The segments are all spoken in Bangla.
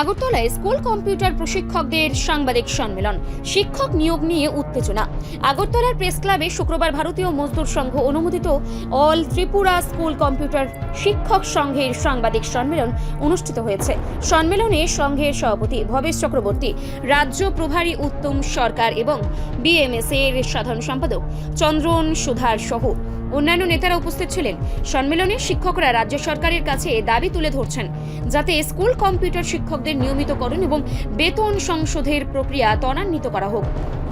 আগরতলায় স্কুল কম্পিউটার প্রশিক্ষকদের সাংবাদিক সম্মেলন। শিক্ষক নিয়োগ নিয়ে উত্তেজনা। আগরতলার প্রেস ক্লাবে শুক্রবার ভারতীয় মজদুর সংঘ অনুমোদিত অল ত্রিপুরা স্কুল কম্পিউটার শিক্ষক সংঘের সাংবাদিক সম্মেলন অনুষ্ঠিত হয়েছে। সম্মেলনে সংঘের সভাপতি ভবেশ চক্রবর্তী, রাজ্য প্রভারী উত্তম সরকার এবং বিএমএস এর সাধারণ সম্পাদক চন্দ্রন সুধার সহ অন্যান্য নেতারা উপস্থিত ছিলেন। সম্মেলনে শিক্ষকরা রাজ্য সরকারের কাছে দাবি তুলে ধরছেন, যাতে স্কুল কম্পিউটার শিক্ষকদের নিয়মিতকরণ এবং বেতন সংশোধের প্রক্রিয়া ত্বরান্বিত করা হোক।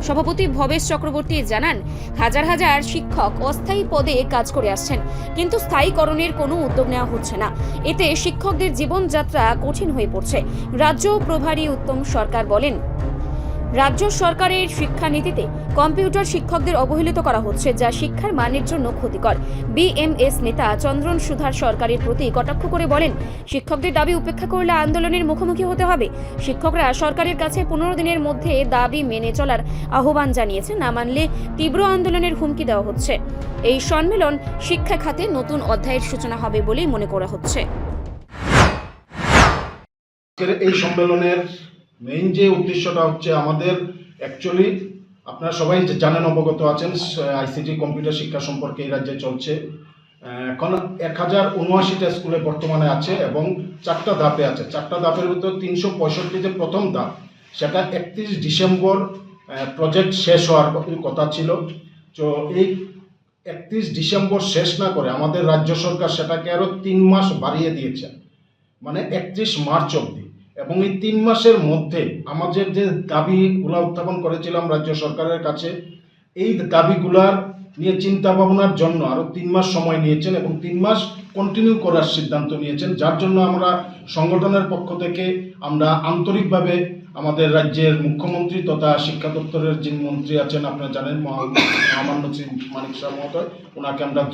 সভাপতি ভবেশ চক্রবর্তী জানান, হাজার হাজার শিক্ষক অস্থায়ী পদে কাজ করে আসছেন, কিন্তু স্থায়ীকরণের কোনো উদ্যোগ নেওয়া হচ্ছে না। এতে শিক্ষকদের জীবনযাত্রা কঠিন হয়ে পড়ছে। রাজ্য প্রভারী উত্তম সরকার বলেন রাজ্য সরকারের শিক্ষানীতিতে কম্পিউটার শিক্ষকদের অবহেলিত করা হচ্ছে, যা শিক্ষার মানের জন্য ক্ষতিকর। বিএমএস নেতা চন্দ্রন সুধার সরকারের প্রতি কটাক্ষ করে বলেন, শিক্ষকদের দাবি উপেক্ষা করলে আন্দোলনের মুখোমুখি হতে হবে। শিক্ষকরা সরকারের কাছে পনেরো দিনের মধ্যে দাবি মেনে চলার আহ্বান জানিয়েছে, না মানলে তীব্র আন্দোলনের হুমকি দেওয়া হচ্ছে। এই সম্মেলন শিক্ষা খাতে নতুন অধ্যায়ের সূচনা হবে বলেই মনে করা হচ্ছে। এই সম্মেলনের মেইন যে উদ্দেশ্যটা হচ্ছে আমাদের অ্যাকচুয়ালি আপনারা সবাই জানেন, অবগত আছেন আইসিটি কম্পিউটার শিক্ষা সম্পর্কে এই রাজ্যে চলছে। এখন এক হাজার উনআশিটা স্কুলে বর্তমানে আছে এবং চারটা ধাপে আছে। চারটা ধাপের ভিতর তিনশো পঁয়ষট্টি যে প্রথম ধাপ, সেটা একত্রিশ ডিসেম্বর প্রজেক্ট শেষ হওয়ার কথা ছিল। তো এই একত্রিশ ডিসেম্বর শেষ না করে আমাদের রাজ্য সরকার সেটাকে আরও তিন মাস বাড়িয়ে দিয়েছে। মানে একত্রিশ মার্চ অবধি। এবং এই তিন মাসের মধ্যে আমাদের যে দাবিগুলো উত্থাপন করেছিলাম রাজ্য সরকারের কাছে, এই দাবিগুলার নিয়ে চিন্তা ভাবনার জন্য আরও তিন মাস সময় নিয়েছেন এবং তিন মাস কন্টিনিউ করার সিদ্ধান্ত নিয়েছেন, যার জন্য আমরা সংগঠনের পক্ষ থেকে আমরা আন্তরিকভাবে আমাদের রাজ্যের মুখ্যমন্ত্রী তথা শিক্ষা দপ্তরের যিনি মন্ত্রী আছেন, আপনারা জানেন মহা- মহামান্য শ্রী মানিক শাহ মহোদয়, ওনাকে আমরা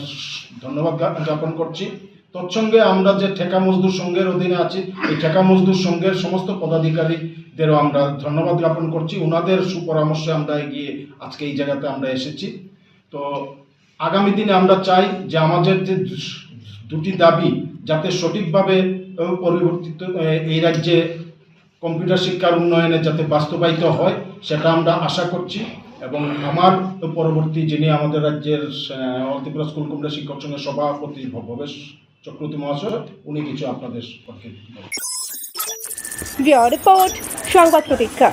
ধন্যবাদ জ্ঞাপন করছি। তৎসঙ্গে আমরা যে ঠেকা মজদুর সংঘের অধীনে আছি, এই ঠেকা মজদুর সংঘের সমস্ত পদাধিকারীদেরও আমরা ধন্যবাদ জ্ঞাপন করছি। ওনাদের সুপরামর্শে আমরা এগিয়ে আজকে এই জায়গাতে আমরা এসেছি। তো আগামী দিনে আমরা চাই যে আমাদের যে দুটি দাবি যাতে সঠিকভাবে পরিবর্তিত এই রাজ্যে কম্পিউটার শিক্ষার উন্নয়নে যাতে বাস্তবায়িত হয়, সেটা আমরা আশা করছি। এবং আমার পরবর্তী যিনি আমাদের রাজ্যের অল্টিপুরা স্কুল কম্পিউটার শিক্ষক সংঘের সভাপতি ভবেশ চক্রবর্তী মহাশয় উনি কিছু আপনাদের বলবেন। রিপোর্ট সংবাদ প্রতীক্ষা